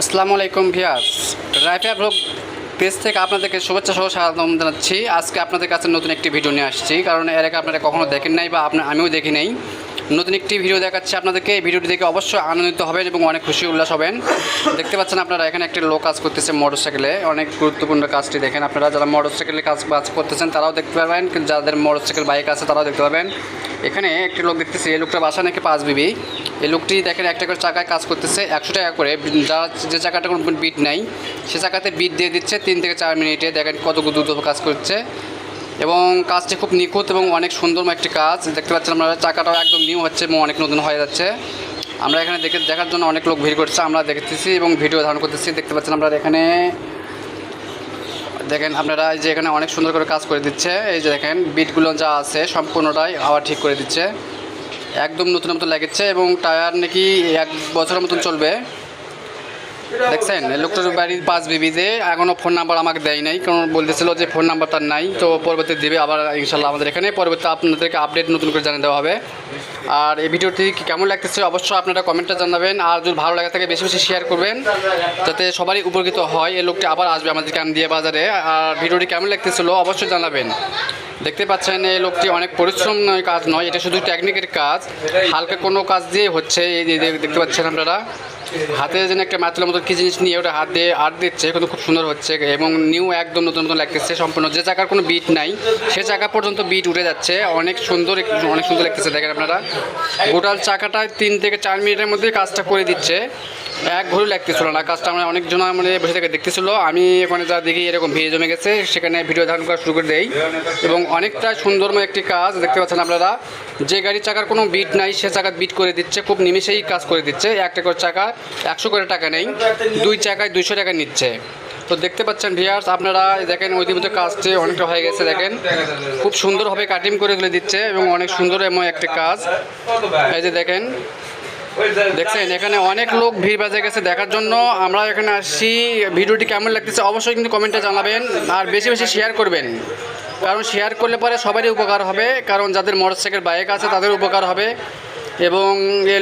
আসসালামু আলাইকুম ভিয়াস রাইফিয়া blog page থেকে আপনাদেরকে শুভেচ্ছা সহ স্বাগতম জানাচ্ছি। আজকে আপনাদের কাছে নতুন একটি ভিডিও নিয়ে আসছি। কারণ এর আগে আপনারা কখনো দেখেন নাই বা আপনার আমিও দেখি নাই। নতুন একটি ভিডিও দেখাচ্ছি আপনাদেরকে। এই ভিডিওটি দেখে অবশ্যই আনন্দিত হবেন এবং অনেক খুশি উল্লাস হবেন। দেখতে পাচ্ছেন আপনারা, এখানে একটি লোক কাজ করতেছে মোটর সাইকেলে অনেক গুরুত্বপূর্ণ কাজটি দেখেন আপনারা। যারা মোটর সাইকেলে কাজ কাজ করতেছেন, তারাও দেখতে পারবেন। যাদের মোটর সাইকেল বাইক আছে, তারাও দেখতে পাবেন এখানে একটি লোক দেখতেছি, এই লোকটা বাসা নাকি পাঁচ বিবি। এই লোকটি দেখেন একটা করে চাকায় কাজ করতেছে, একশো টাকা করে। যা, যে চাকাটা কোনো বিট নাই, সে চাকাতে বিট দিয়ে দিচ্ছে, তিন থেকে চার মিনিটে। দেখেন কত দ্রুত কাজ করছে। এবং কাজটি খুব নিখুঁত এবং অনেক সুন্দর একটি কাজ। দেখতে পাচ্ছেন আপনারা চাকাটাও একদম নিউ হচ্ছে এবং অনেক নতুন হয়ে যাচ্ছে। আমরা এখানে দেখে, দেখার জন্য অনেক লোক ভিড় করছে, আমরা দেখতেছি এবং ভিডিও ধারণ করতেছি। দেখতে পাচ্ছেন আমরা এখানে, দেখেন আপনারা এই যে এখানে অনেক সুন্দর করে কাজ করে দিচ্ছে। এই যে দেখেন বিটগুলো যা আছে সম্পূর্ণটাই আবার ঠিক করে দিচ্ছে। একদম নতুন মতো লেগেছে এবং টায়ার নাকি এক বছরের মতন চলবে। দেখছেন, লোকটার বাড়ির পাঁচ বিবিতে এখনও ফোন নাম্বার আমাকে দেয় নাই কারণ বলতেছিল যে ফোন নাম্বার তার নাই, তো পরবর্তী দেবে আবার ইনশাল্লাহ আমাদের এখানে, পরবর্তী আপনাদেরকে আপডেট নতুন করে জানিয়ে দেওয়া হবে। আর এই ভিডিওটি কেমন লাগতেছে অবশ্যই আপনারা কমেন্টটা জানাবেন, আর যদি ভালো লাগে থাকে বেশি বেশি শেয়ার করবেন, যাতে সবারই উপকৃত হয়, এই লোকটি আবার আসবে আমাদের কান দিয়ে বাজারে। আর ভিডিওটি কেমন লাগতেছিল অবশ্যই জানাবেন। দেখতে পাচ্ছেন, এই লোকটি অনেক পরিশ্রম নয়, কাজ নয়, এটা শুধু টেকনিকের কাজ, হালকা কোনো কাজ দিয়ে হচ্ছে, এই দেখতে পাচ্ছেন আপনারা। হাতে যেন একটা মাতুলের মতো কি জিনিস নিয়ে ওটা হাত দিয়ে আর্ট দিচ্ছে, কিন্তু খুব সুন্দর হচ্ছে। এবং নিউ একদম নতুন নতুন লাগতেছে, সম্পূর্ণ। যে চাকার কোনো বিট নাই, সে চাকা পর্যন্ত বিট উঠে যাচ্ছে। অনেক সুন্দর অনেক সুন্দর লাগতেছে, দেখেন আপনারা। গোটাল চাকাটা তিন থেকে চার মিনিটের মধ্যে কাজটা করে দিচ্ছে। এক ঘড়ি লাগতেছিল না। কাজটা আমরা অনেকজন মানে বসে থেকে দেখতেছিল। আমি ওখানে যা দেখি এরকম ভিড় জমে গেছে, সেখানে ভিডিও ধারণ করা শুরু করে দেই। এবং অনেকটা সুন্দরময় একটি কাজ দেখতে পাচ্ছেন আপনারা। যে গাড়ির চাকার কোনো বিট নাই, সে চাকা বিট করে দিচ্ছে, খুব নিমেষেই কাজ করে দিচ্ছে। একটা করে চাকা একশো করে টাকা নেই, দুই চাকায় দুইশো টাকা নিচ্ছে। তো দেখতে পাচ্ছেন ভিয়ার্স আপনারা দেখেন ইতিমধ্যে কাজটি অনেকটা হয়ে গেছে, দেখেন। খুব সুন্দরভাবে কাটিং করে তুলে দিচ্ছে এবং অনেক সুন্দর এমন একটি কাজ। এই যে দেখেন, দেখছেন, এখানে অনেক লোক ভিড় বাজে গেছে দেখার জন্য। আমরা এখানে আসছি, ভিডিওটি কেমন লাগতেছে অবশ্যই কিন্তু কমেন্টে জানাবেন আর বেশি বেশি শেয়ার করবেন। কারণ শেয়ার করলে পরে সবারই উপকার হবে, কারণ যাদের মোটরসাইকেল বাইক আছে তাদের উপকার হবে। এবং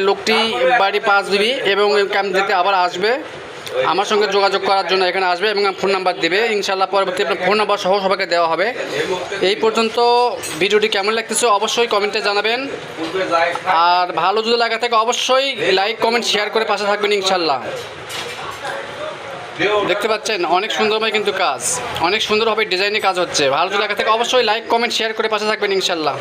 লোকটি বাড়ি পাঁচ দিবি এবং ক্যাম্প দিতে আবার আসবে। আমার সঙ্গে যোগাযোগ করার জন্য এখানে আসবে এবং ফোন নাম্বার দেবে। ইনশাল্লাহ পরবর্তী আপনার ফোন নাম্বার সহ সবাইকে দেওয়া হবে। এই পর্যন্ত ভিডিওটি কেমন লাগতেছে অবশ্যই কমেন্টে জানাবেন। আর ভালো যদি লাগা থাকে অবশ্যই লাইক কমেন্ট শেয়ার করে পাশে থাকবেন ইনশাল্লাহ দেখতে পাচ্ছেন, অনেক সুন্দরভাবে কিন্তু কাজ। অনেক সুন্দরভাবে ডিজাইনে কাজ হচ্ছে। ভালো লাগা থাকে অবশ্যই লাইক কমেন্ট শেয়ার করে পাশে থাকবেন ইনশাল্লাহ